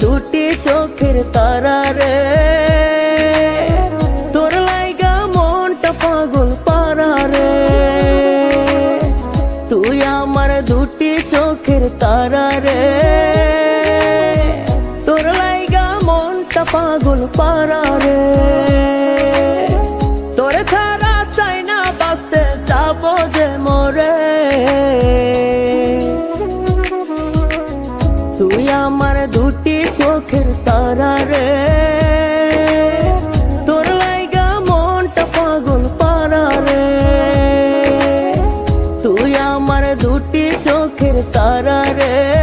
দুটি চোখের তারা রে। তোর লাইগা মনটা পাগল পারা রে। তুই আমার দুটি চোখের তারা রে। তোর লাইগা মনটা পাগল পারা রে। তুই আমার দুটি চোখের তারা রে। তোর লাইগা মনটা পাগল পারা রে। তুই আমার দুটি চোখের তারা রে।